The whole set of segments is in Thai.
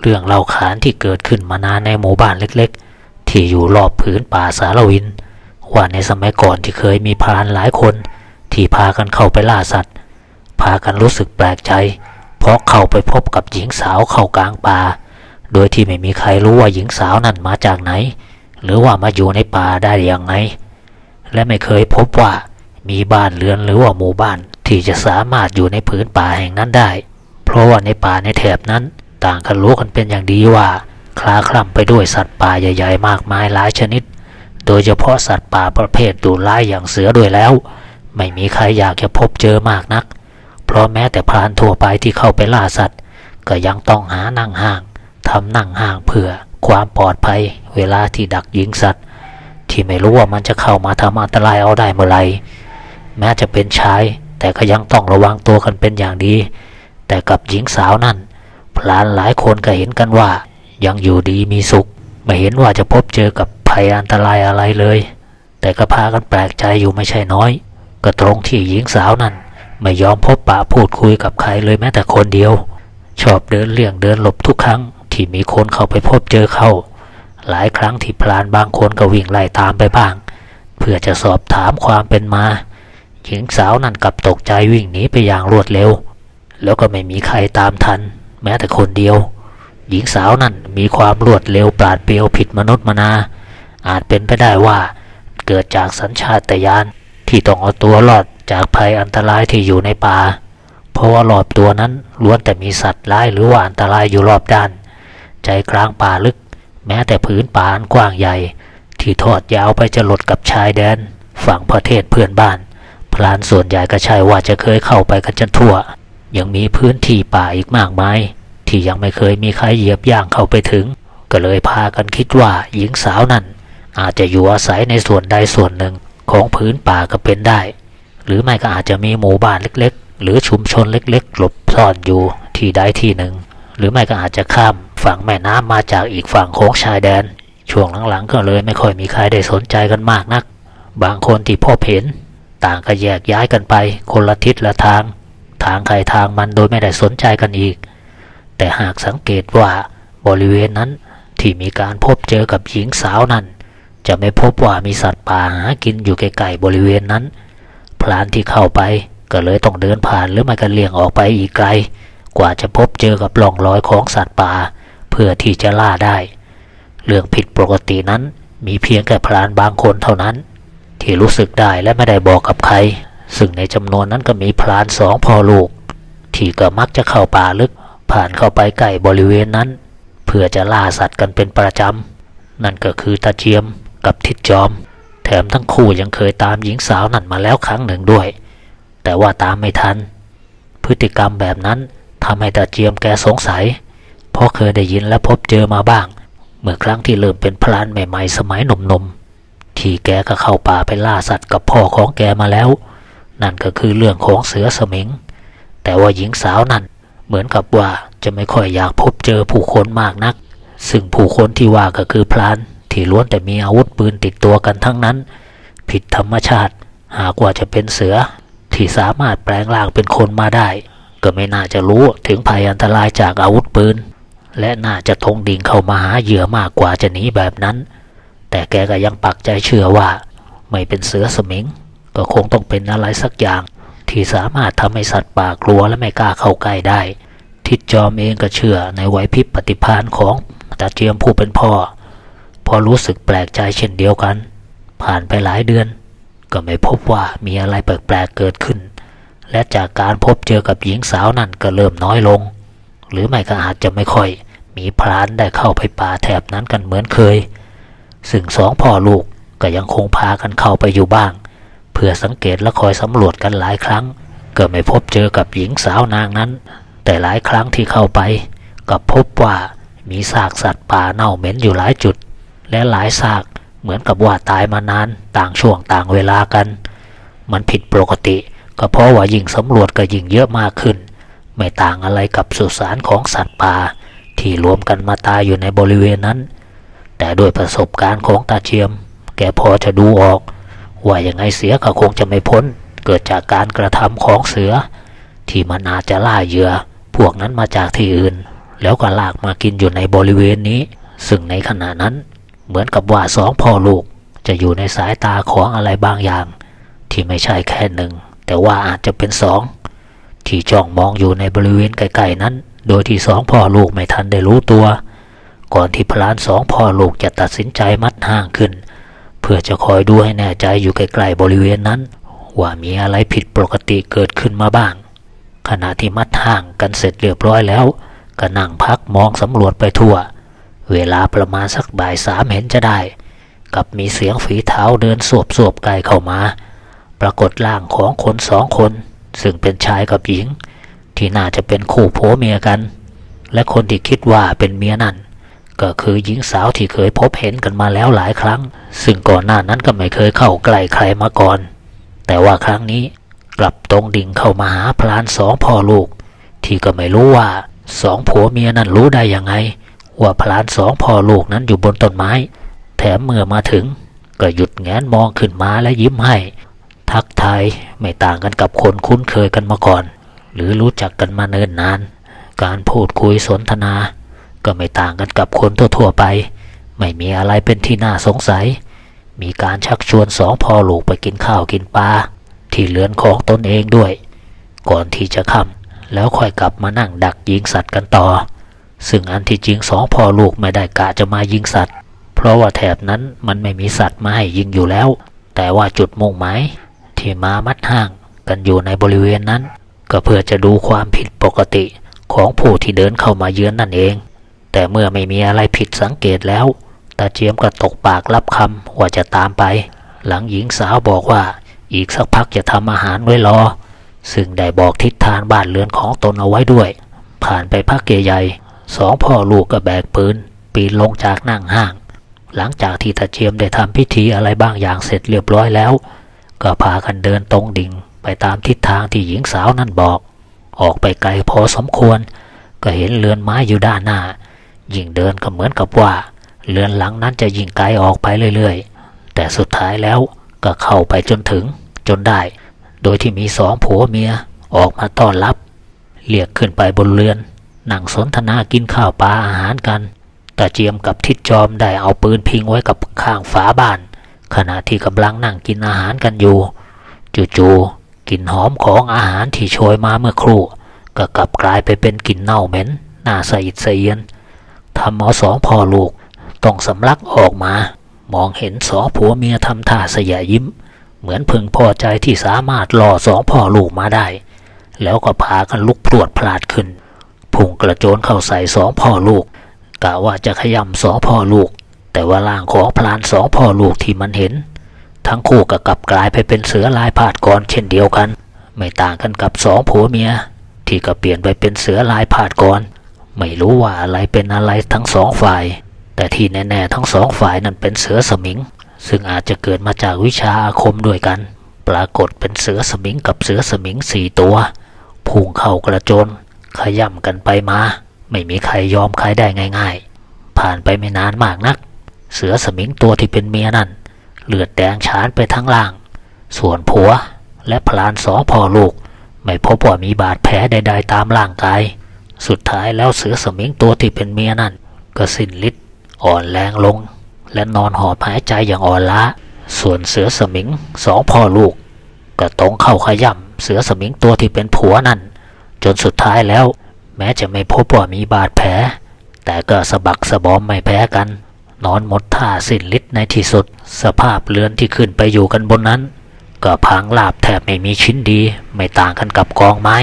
เรื่องเล่าขานที่เกิดขึ้นมานานในหมู่บ้านเล็กๆ ที่อยู่รอบผืนป่าสารวิน ว่าในสมัยก่อนที่เคยมีพรานหลายคน ที่พากันเข้าไปล่าสัตว์ พากันรู้สึกแปลกใจ เพราะเข้าไปพบกับหญิงสาวเข้ากลางป่า โดยที่ไม่มีใครรู้ว่าหญิงสาวนั้นมาจากไหน หรือว่ามาอยู่ในป่าได้อย่างไง และไม่เคยพบว่ามีบ้านเรือนหรือว่าหมู่บ้านที่จะสามารถอยู่ในผืนป่าแห่งนั้นได้ เพราะว่าในป่าในแถบนั้น ต่างกันรู้กันเป็นอย่างดีว่า คลาคล่ำไปด้วยสัตว์ป่าใหญ่ๆ มากมายหลายชนิด โดยเฉพาะสัตว์ป่าประเภทดุร้ายอย่างเสือด้วยแล้ว ไม่มีใครอยากจะพบเจอมากนัก เพราะแม้แต่พรานทั่วไปที่เข้าไปล่าสัตว์ ก็ยังต้องหานั่งห่างทำนั่งห่างเพื่อความปลอดภัย เวลาที่ดักยิงสัตว์ ที่ไม่รู้ว่ามันจะเข้ามาทำอันตรายเอาได้เมื่อไหร่แม้จะเป็นชายแต่ก็ยังต้องระวังตัวกันเป็นอย่างดี แต่กับหญิงสาวนั่น พลานหลายคนก็เห็นกันว่า ยังอยู่ดีมีสุข ไม่เห็นว่าจะพบเจอกับภัยอันตรายอะไรเลย แต่ก็พากันแปลกใจอยู่ไม่ใช่น้อย ก็ตรงที่หญิงสาวนั่นไม่ยอมพบปะพูดคุยกับใครเลยแม้แต่คนเดียว ชอบเดินเลี่ยงเดินหลบทุกครั้งที่มีคนเข้าไปพบเจอเข้าหลายครั้งที่พลานบางคนก็วิ่งไล่ตามไปบ้าง เพื่อจะสอบถามความเป็นมา หญิงสาวนั่นกลับตกใจวิ่งหนีไปอย่างรวดเร็ว แล้วก็ไม่มีใครตามทัน แม้แต่คนเดียว หญิงสาวนั่นมีความรวดเร็วปราดเปรียวผิดมนุษย์มนา อาจเป็นไปได้ว่า เกิดจากสัญชาตญาณที่ต้องเอาตัวรอดจากภัยอันตรายที่อยู่ในป่า เพราะว่ารอบตัวนั้นล้วนแต่มีสัตว์ร้ายหรือว่าอันตรายอยู่รอบด้าน ใจกลางป่าลึก แม้แต่พื้นป่าอันกว้างใหญ่ ที่ทอดยาวไปจะหลดกับชายแดน ฝั่งประเทศเพื่อนบ้าน พลานส่วนใหญ่ก็ใช่ว่าจะเคยเข้าไปกันจนทั่ว ยังมีพื้นที่ป่าอีกมากมาย ที่ยังไม่เคยมีใครเหยียบย่างเข้าไปถึง ก็เลยพากันคิดว่าหญิงสาวนั้น อาจจะอยู่อาศัยในส่วนใดส่วนหนึ่งของพื้นป่าก็เป็นได้ หรือไม่ก็อาจจะมีหมู่บ้านเล็ก ๆ หรือชุมชนเล็ก ๆ หลบซ่อนอยู่ที่ใดที่หนึ่ง หรือไม่ก็อาจจะข้ามฝั่งแม่น้ำมาจากอีกฝั่งของชายแดน ช่วงหลังๆก็เลยไม่ค่อยมีใครได้สนใจกันมากนัก บางคนที่พบเห็น ต่างก็แยกย้ายกันไปคนละทิศละทาง ทางใครทางมันโดยไม่ได้สนใจกันอีก แต่หากสังเกตว่าบริเวณนั้นที่มีการพบเจอกับหญิงสาวนั้น จะไม่พบว่ามีสัตว์ป่าหากินอยู่ใกล้ๆบริเวณนั้น พลานที่เข้าไปก็เลยต้องเดินผ่านหรือไม่ก็เลี่ยงออกไปอีกไกล กว่าจะพบเจอกับร่องรอยของสัตว์ป่า เพื่อที่จะล่าได้ เรื่องผิดปกตินั้นมีเพียงแค่พลานบางคนเท่านั้น ที่รู้สึกได้และไม่ได้บอกกับใคร ซึ่งในจำนวนนั้นก็มีพลานสองพ่อลูก ที่ก็มักจะเข้าป่าลึก ผ่านเข้าไปใกล้บริเวณนั้น เพื่อจะล่าสัตว์กันเป็นประจำ นั่นก็คือตาเจียมกับทิดจอม แถมทั้งคู่ยังเคยตามหญิงสาวนั่นมาแล้วครั้งหนึ่งด้วย แต่ว่าตามไม่ทัน พฤติกรรมแบบนั้นทำให้ตาเจียมแกสงสัย เพราะเคยได้ยินและพบเจอมาบ้าง เมื่อครั้งที่เริ่มเป็นพลานใหม่ ๆ สมัยหนุ่มๆที่แกก็เข้าป่าไปล่าสัตว์กับพ่อของแกมาแล้ว นั่นก็คือเรื่องของเสือสมิง แต่ว่าหญิงสาวนั่นเหมือนกับว่าจะไม่ค่อยอยากพบเจอผู้คนมากนัก ซึ่งผู้คนที่ว่าก็คือพลานที่ล้วนแต่มีอาวุธปืนติดตัวกันทั้งนั้น ผิดธรรมชาติ หากว่าจะเป็นเสือที่สามารถแปลงร่างเป็นคนมาได้ ก็ไม่น่าจะรู้ถึงภัยอันตรายจากอาวุธปืน และน่าจะทงดิ่งเข้ามาหาเหยื่อมากกว่าจะหนีแบบนั้น แต่แกก็ยังปักใจเชื่อว่า ไม่เป็นเสือสมิง ก็คงต้องเป็นอะไรสักอย่าง ที่สามารถทำให้สัตว์ป่ากลัวและไม่กล้าเข้าใกล้ได้ ทิดจอมเองก็เชื่อในไหวพริบปฏิภาณของตาเจียมผู้เป็นพ่อ พอรู้สึกแปลกใจเช่นเดียวกัน ผ่านไปหลายเดือน ก็ไม่พบว่ามีอะไรแปลกๆเกิดขึ้น และจากการพบเจอกับหญิงสาวนั่นก็เริ่มน้อยลง หรือไม่ก็อาจจะไม่ค่อย มีพรานได้เข้าไปป่าแถบนั้นกันเหมือนเคย ซึ่งสองพ่อลูกก็ยังคงพากันเข้าไปอยู่บ้าง เพื่อสังเกตและคอยสำรวจกันหลายครั้ง ก็ไม่พบเจอกับหญิงสาวนางนั้น แต่หลายครั้งที่เข้าไปก็พบว่ามีซากสัตว์ป่าเน่าเหม็นอยู่หลายจุด และหลายซากเหมือนกับว่าตายมานานต่างช่วงต่างเวลากัน มันผิดปกติ ก็เพราะว่ายิ่งสำรวจก็ยิ่งเยอะมากขึ้น ไม่ต่างอะไรกับสุสานของสัตว์ป่าที่รวมกันมาตายอยู่ในบริเวณนั้น แต่ด้วยประสบการณ์ของตาเชียม แกพอจะดูออก ว่ายังไงเสียก็คงจะไม่พ้น เกิดจากการกระทำของเสือ ที่มันอาจจะล่าเหยื่อ พวกนั้นมาจากที่อื่น แล้วก็ลากมากินอยู่ในบริเวณนี้ ซึ่งในขณะนั้น เหมือนกับว่าสองพ่อลูก จะอยู่ในสายตาของอะไรบางอย่าง ที่ไม่ใช่แค่หนึ่ง แต่ว่าอาจจะเป็นสองที่จ้องมองอยู่ในบริเวณไกลๆนั้น โดยที่สองพ่อลูกไม่ทันได้รู้ตัว ก่อนที่พลานสองพ่อลูกจะตัดสินใจมัดห่างขึ้น เพื่อจะคอยดูให้แน่ใจอยู่ใกล้ๆบริเวณนั้น ว่ามีอะไรผิดปกติเกิดขึ้นมาบ้าง ขณะที่มัดห่างกันเสร็จเรียบร้อยแล้วก็นั่งพักมองสำรวจไปทั่ว เวลาประมาณสักบ่ายสามเห็นจะได้ กับมีเสียงฝีเท้าเดินสวบสวบๆไกลเข้ามา ปรากฏร่างของคนสองคน ซึ่งเป็นชายกับหญิง ที่น่าจะเป็นคู่ผัวเมียกัน และคนที่คิดว่าเป็นเมียนั่น ก็คือหญิงสาวที่เคยพบเห็นกันมาแล้วหลายครั้ง ซึ่งก่อนหน้านั้นก็ไม่เคยเข้าใกล้ใครมาก่อน แต่ว่าครั้งนี้กลับตรงดิ่งเข้ามาหาพลานสองพ่อลูก ที่ก็ไม่รู้ว่าสองผัวเมียนั้นรู้ได้ยังไง ว่าพลานสองพ่อลูกนั้นอยู่บนต้นไม้ แถมเมื่อมาถึง ก็หยุดแงนมองขึ้นมาและยิ้มให้ ทักทายไม่ต่างกันกับคนคุ้นเคยกันมาก่อน หรือรู้จักกันมาเนิ่นนาน การพูดคุยสนทนา ก็ไม่ต่างกันกับคนทั่วๆไป ไม่มีอะไรเป็นที่น่าสงสัย มีการชักชวนสองพ่อลูกไปกินข้าวกินปลาที่เรือนของตนเองด้วย ก่อนที่จะค่ำแล้วค่อยกลับมานั่งดักยิงสัตว์กันต่อ ซึ่งอันที่จริงสองพ่อลูกไม่ได้กะจะมายิงสัตว์ เพราะว่าแถบนั้นมันไม่มีสัตว์มาให้ยิงอยู่แล้ว แต่ว่าจุดมุ่งหมายที่มามัดห้างกันอยู่ในบริเวณนั้น ก็เพื่อจะดูความผิดปกติของผู้ที่เดินเข้ามาเยือนนั่นเอง แต่เมื่อไม่มีอะไรผิดสังเกตแล้ว ตาเจียมก็ตกปากรับคำว่าจะตามไป หลังหญิงสาวบอกว่าอีกสักพักจะทำอาหารไว้รอ ซึ่งได้บอกทิศทางบ้านเรือนของตนเอาไว้ด้วย ผ่านไปพักใหญ่ๆสองพ่อลูกก็แบกปืน ปีนลงจากนั่งห้าง หลังจากที่ตาเจียมได้ทำพิธีอะไรบางอย่างเสร็จเรียบร้อยแล้ว ก็พากันเดินตรงดิ่งไปตามทิศทางที่หญิงสาวนั่นบอก ออกไปไกลพอสมควร ก็เห็นเรือนไม้อยู่ด้านหน้า ยิ่งเดินก็เหมือนกับว่าเรือนหลังนั้นจะยิ่งไกลออกไปเรื่อยๆ แต่สุดท้ายแล้วก็เข้าไปจนถึงจนได้ โดยที่มีสองผัวเมียออกมาต้อนรับ เรียกขึ้นไปบนเรือน นั่งสนทนากินข้าวปลาอาหารกันตาเจียมกับทิดจอมได้เอาปืนพิงไว้กับข้างฝาบ้าน ขณะที่กำลังนั่งกินอาหารกันอยู่ จู่ๆกลิ่นหอมของอาหารที่โชยมาเมื่อครู่ ก็กลับกลายไปเป็นกลิ่นเน่าเหม็นน่าสะอิดสะเอียน ทำเอาสองพ่อลูกต้องสำลักออกมา มองเห็นสองผัวเมียทำท่าเสยยิ้ม เหมือนพึงพอใจที่สามารถล่อสองพ่อลูกมาได้ แล้วก็พากันลุกพรวดพลาดขึ้น พุ่งกระโจนเข้าใส่สองพ่อลูกกะว่าจะขยำสองพ่อลูก แต่ว่าร่างของพลานสองพ่อลูกที่มันเห็น ทั้งคู่ก็กลับกลายไปเป็นเสือลายพาดกรเช่นเดียวกัน ไม่ต่างกันกับสองผัวเมีย ที่ก็เปลี่ยนไปเป็นเสือลายพาดกร ไม่รู้ว่าอะไรเป็นอะไรทั้งสองฝ่าย แต่ที่แน่ๆทั้งสองฝ่ายนั้นเป็นเสือสมิง ซึ่งอาจจะเกิดมาจากวิชาอาคมด้วยกัน ปรากฏเป็นเสือสมิงกับเสือสมิงสี่ตัวพุ่งเข้ากระโจนขย่ำกันไปมา ไม่มีใครยอมใครได้ง่าย ๆ ผ่านไปไม่นานมากนัก เสือสมิงตัวที่เป็นเมียนั่นเลือดแดงฉานไปทั้งล่าง ส่วนผัวและพลานสองพ่อลูก ไม่พบว่ามีบาดแผลใด ๆ ตามร่างกาย สุดท้ายแล้วเสือสมิงตัวที่เป็นเมียนั่นก็สิ้นฤทธิ์อ่อนแรงลง และนอนหอบหายใจอย่างอ่อนล้า ส่วนเสือสมิงสองพ่อลูก ก็ตรงเข้าขย่ำเสือสมิงตัวที่เป็นผัวนั่น จนสุดท้ายแล้ว แม้จะไม่พบว่ามีบาดแผล แต่ก็สะบักสะบอมไม่แพ้กัน นอนหมดท่าสิ้นฤทธิ์ในที่สุด สภาพเรือนที่ขึ้นไปอยู่กันบนนั้น ก็พังลาบแทบไม่มีชิ้นดี ไม่ต่างกันกับกองไม้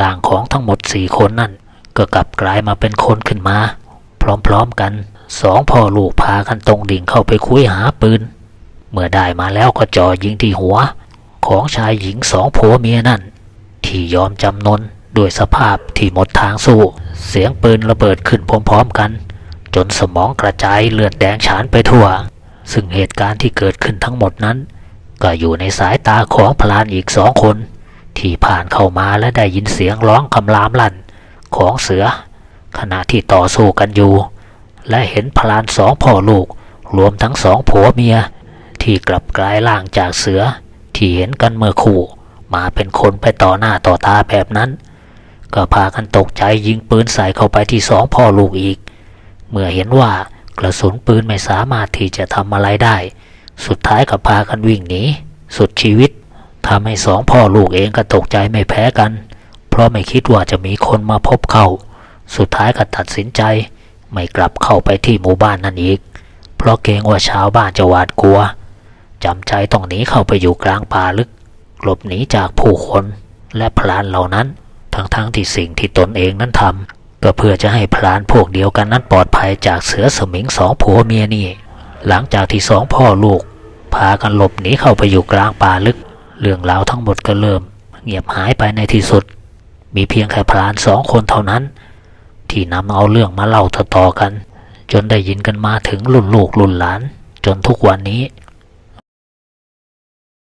ร่างของทั้งหมดสี่คนนั่น ก็กลับกลายมาเป็นคนขึ้นมา พร้อมๆกันสองพ่อลูกพากันตรงดิ่งเข้าไปคุยหาปืน เมื่อได้มาแล้วก็จ่อยิงที่หัว ของชายหญิงสองผัวเมียนั่น ที่ยอมจำนนด้วยสภาพที่หมดทางสู้ เสียงปืนระเบิดขึ้นพร้อมๆกัน จนสมองกระจายเลือดแดงฉานไปทั่ว ซึ่งเหตุการณ์ที่เกิดขึ้นทั้งหมดนั้น ก็อยู่ในสายตาของพลานอีกสองคน ที่ผ่านเข้ามาและได้ยินเสียงร้องคำรามลั่น ของเสือ ขณะที่ต่อสู้กันอยู่ และเห็นพลานสองพ่อลูก รวมทั้งสองผัวเมีย ที่กลับกลายร่างจากเสือ ที่เห็นกันเมื่อคู่ มาเป็นคนไปต่อหน้าต่อตาแบบนั้น ก็พากันตกใจยิงปืนใส่เข้าไปที่สองพ่อลูกอีก เมื่อเห็นว่ากระสุนปืนไม่สามารถที่จะทำอะไรได้ สุดท้ายก็พากันวิ่งหนีสุดชีวิตทำให้สองพ่อลูกเองก็ตกใจไม่แพ้กัน เพราะไม่คิดว่าจะมีคนมาพบเขา สุดท้ายก็ตัดสินใจ ไม่กลับเข้าไปที่หมู่บ้านนั่นอีก เพราะเกรงว่าชาวบ้านจะหวาดกลัวจำใจต้องหนีเข้าไปอยู่กลางป่าลึก หลบหนีจากผู้คนและพลานเหล่านั้น ทั้งๆทที่สิ่งที่ตนเองนั้นทำก็เพื่อจะให้พลานพวกเดียวกันนั้นปลอดภัยจากเสือสมิงสองผัวเมียนี่ หลังจากที่สองพ่อลูก พากันหลบหนีเข้าไปอยู่กลางป่าลึก เรื่องราวทั้งหมดก็เริ่ม เงียบหายไปในที่สุด มีเพียงแค่พรานสองคนเท่านั้น ที่นำเอาเรื่องมาเล่าต่อๆกัน จนได้ยินกันมาถึงรุ่นลูกรุ่นหลาน จนทุกวันนี้